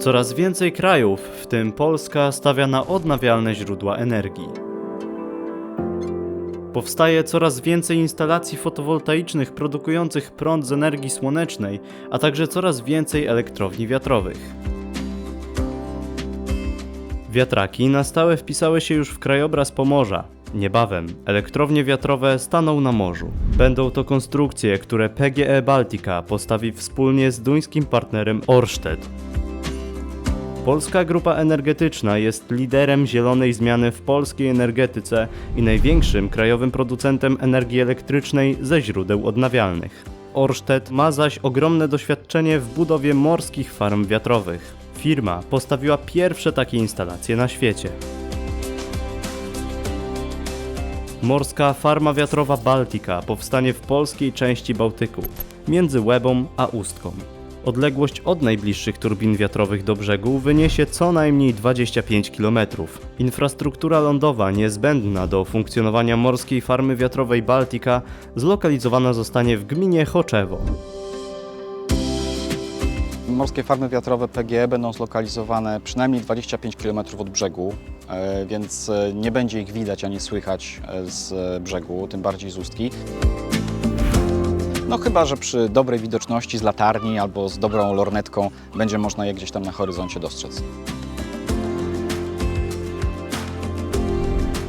Coraz więcej krajów, w tym Polska, stawia na odnawialne źródła energii. Powstaje coraz więcej instalacji fotowoltaicznych produkujących prąd z energii słonecznej, a także coraz więcej elektrowni wiatrowych. Wiatraki na stałe wpisały się już w krajobraz Pomorza. Niebawem elektrownie wiatrowe staną na morzu. Będą to konstrukcje, które PGE Baltica postawi wspólnie z duńskim partnerem Ørsted. Polska Grupa Energetyczna jest liderem zielonej zmiany w polskiej energetyce i największym krajowym producentem energii elektrycznej ze źródeł odnawialnych. Ørsted ma zaś ogromne doświadczenie w budowie morskich farm wiatrowych. Firma postawiła pierwsze takie instalacje na świecie. Morska farma wiatrowa Baltica powstanie w polskiej części Bałtyku, między Łebą a Ustką. Odległość od najbliższych turbin wiatrowych do brzegu wyniesie co najmniej 25 km. Infrastruktura lądowa niezbędna do funkcjonowania morskiej farmy wiatrowej Baltica zlokalizowana zostanie w gminie Choczewo. Morskie farmy wiatrowe PGE będą zlokalizowane przynajmniej 25 km od brzegu, e, więc e, nie będzie ich widać ani słychać e, z brzegu, tym bardziej z ustki. No chyba, że przy dobrej widoczności z latarni albo z dobrą lornetką będzie można je gdzieś tam na horyzoncie dostrzec.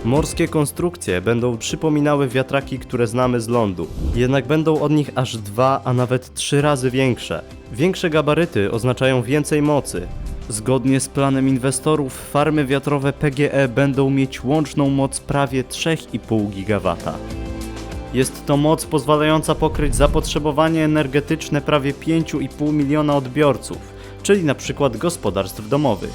Morskie konstrukcje będą przypominały wiatraki, które znamy z lądu, jednak będą od nich aż dwa, a nawet trzy razy większe. Większe gabaryty oznaczają więcej mocy. Zgodnie z planem inwestorów, farmy wiatrowe PGE będą mieć łączną moc prawie 3,5 GW. Jest to moc pozwalająca pokryć zapotrzebowanie energetyczne prawie 5,5 miliona odbiorców, czyli na przykład gospodarstw domowych.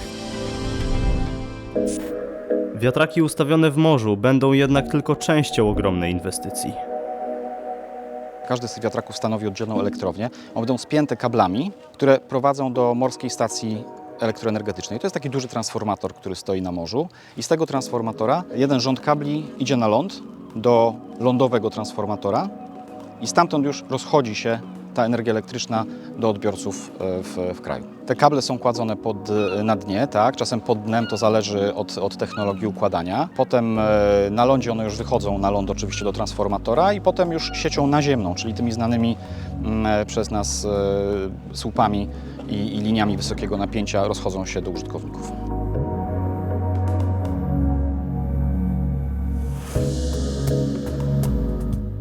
Wiatraki ustawione w morzu będą jednak tylko częścią ogromnej inwestycji. Każdy z tych wiatraków stanowi oddzielną elektrownię. One będą spięte kablami, które prowadzą do morskiej stacji elektroenergetycznej. To jest taki duży transformator, który stoi na morzu i z tego transformatora jeden rząd kabli idzie na ląd do lądowego transformatora i stamtąd już rozchodzi się ta energia elektryczna do odbiorców e, w, w kraju. Te kable są kładzone pod, e, na dnie, tak? czasem pod dnem to zależy od, od technologii układania. Potem e, na lądzie one już wychodzą na ląd oczywiście do transformatora i potem już siecią naziemną, czyli tymi znanymi mm, przez nas słupami i, i liniami wysokiego napięcia rozchodzą się do użytkowników.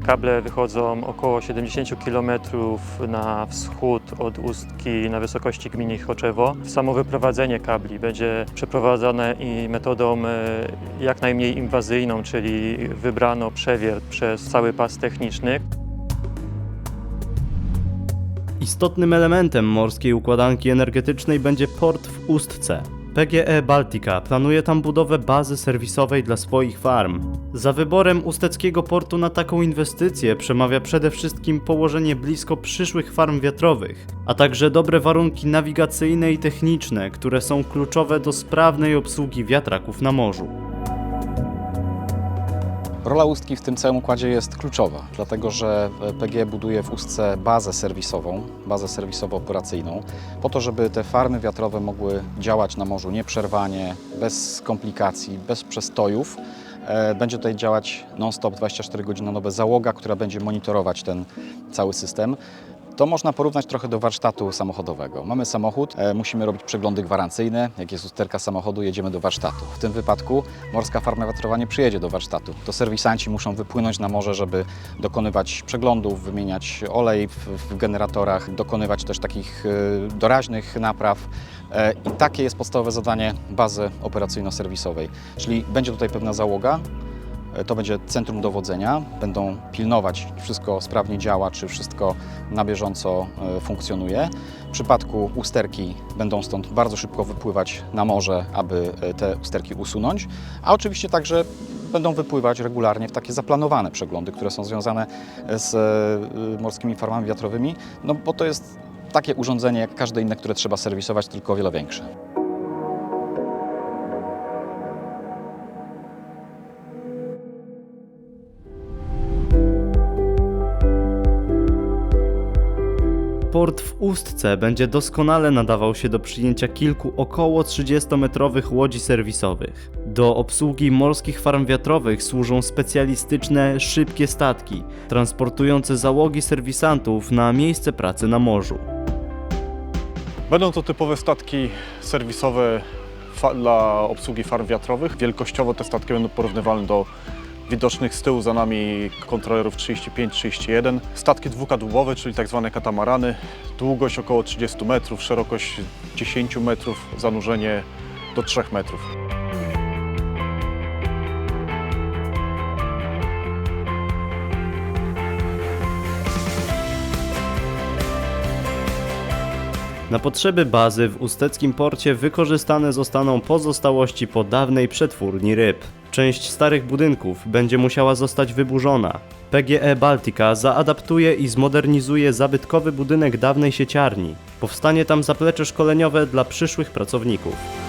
Kable wychodzą około 70 km na wschód od Ustki na wysokości gminy Choczewo. Samo wyprowadzenie kabli będzie przeprowadzone i metodą e, jak najmniej inwazyjną, czyli wybrano przewiert przez cały pas techniczny. Istotnym elementem morskiej układanki energetycznej będzie port w Ustce. PGE Baltica planuje tam budowę bazy serwisowej dla swoich farm. Za wyborem usteckiego portu na taką inwestycję przemawia przede wszystkim położenie blisko przyszłych farm wiatrowych, a także dobre warunki nawigacyjne i techniczne, które są kluczowe do sprawnej obsługi wiatraków na morzu. Rola Ustki w tym całym układzie jest kluczowa, dlatego że PGE buduje w Ustce bazę serwisową, bazę serwisowo-operacyjną, po to, żeby te farmy wiatrowe mogły działać na morzu nieprzerwanie, bez komplikacji, bez przestojów. E, będzie tutaj działać non-stop 24 godziny na dobę załoga, która będzie monitorować ten cały system. To można porównać trochę do warsztatu samochodowego. Mamy samochód, e, musimy robić przeglądy gwarancyjne. Jak jest usterka samochodu, jedziemy do warsztatu. W tym wypadku morska farma wiatrowa nie przyjedzie do warsztatu. To serwisanci muszą wypłynąć na morze, żeby dokonywać przeglądów, wymieniać olej w, generatorach, dokonywać też takich e, doraźnych napraw. E, I takie jest podstawowe zadanie bazy operacyjno-serwisowej. Czyli będzie tutaj pewna załoga, to będzie centrum dowodzenia, będą pilnować, czy wszystko sprawnie działa, czy wszystko na bieżąco e, funkcjonuje. W przypadku usterki będą stąd bardzo szybko wypływać na morze, aby e, te usterki usunąć, a oczywiście także będą wypływać regularnie w takie zaplanowane przeglądy, które są związane z e, morskimi farmami wiatrowymi, no bo to jest takie urządzenie jak każde inne, które trzeba serwisować, tylko o wiele większe. Port w Ustce będzie doskonale nadawał się do przyjęcia kilku około 30-metrowych łodzi serwisowych. Do obsługi morskich farm wiatrowych służą specjalistyczne, szybkie statki, transportujące załogi serwisantów na miejsce pracy na morzu. Będą to typowe statki serwisowe dla obsługi farm wiatrowych. Wielkościowo te statki będą porównywalne do widocznych z tyłu za nami kontrolerów 35-31. Statki dwukadłubowe, czyli tak zwane katamarany. Długość około 30 metrów, szerokość 10 metrów, zanurzenie do 3 metrów. Na potrzeby bazy w usteckim porcie wykorzystane zostaną pozostałości po dawnej przetwórni ryb. Część starych budynków będzie musiała zostać wyburzona. PGE Baltica zaadaptuje i zmodernizuje zabytkowy budynek dawnej sieciarni. Powstanie tam zaplecze szkoleniowe dla przyszłych pracowników.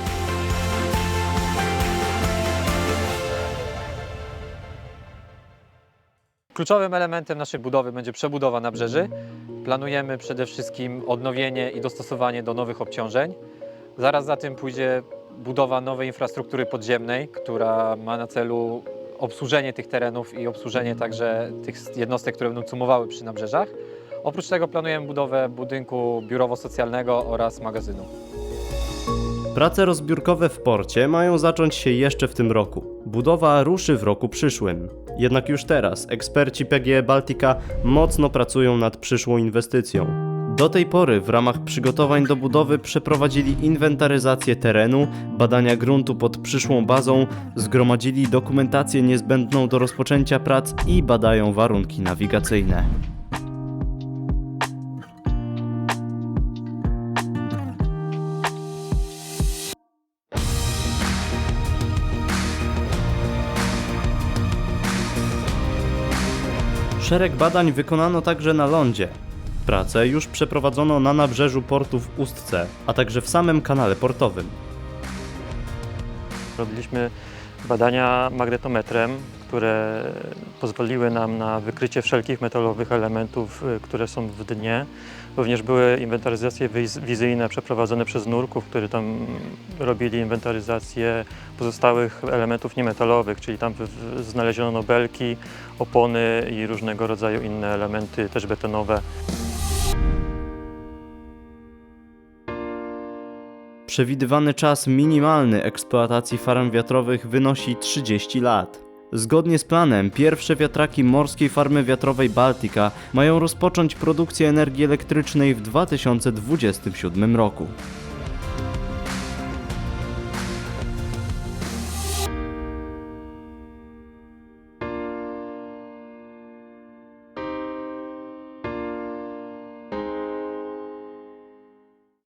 Kluczowym elementem naszej budowy będzie przebudowa nabrzeży. Planujemy przede wszystkim odnowienie i dostosowanie do nowych obciążeń. Zaraz za tym pójdzie budowa nowej infrastruktury podziemnej, która ma na celu obsłużenie tych terenów i obsłużenie także tych jednostek, które będą cumowały przy nabrzeżach. Oprócz tego planujemy budowę budynku biurowo-socjalnego oraz magazynu. Prace rozbiórkowe w porcie mają zacząć się jeszcze w tym roku. Budowa ruszy w roku przyszłym. Jednak już teraz eksperci PGE Baltica mocno pracują nad przyszłą inwestycją. Do tej pory w ramach przygotowań do budowy przeprowadzili inwentaryzację terenu, badania gruntu pod przyszłą bazą, zgromadzili dokumentację niezbędną do rozpoczęcia prac i badają warunki nawigacyjne. Szereg badań wykonano także na lądzie. Prace już przeprowadzono na nabrzeżu portu w Ustce, a także w samym kanale portowym. Robiliśmy badania magnetometrem, które pozwoliły nam na wykrycie wszelkich metalowych elementów, y, które są w dnie. Również były inwentaryzacje wiz- wizyjne przeprowadzone przez nurków, którzy tam robili inwentaryzację pozostałych elementów niemetalowych, czyli tam znaleziono belki, opony i różnego rodzaju inne elementy, też betonowe. Przewidywany czas minimalny eksploatacji farm wiatrowych wynosi 30 lat. Zgodnie z planem, pierwsze wiatraki morskiej farmy wiatrowej Baltica mają rozpocząć produkcję energii elektrycznej w 2027 roku.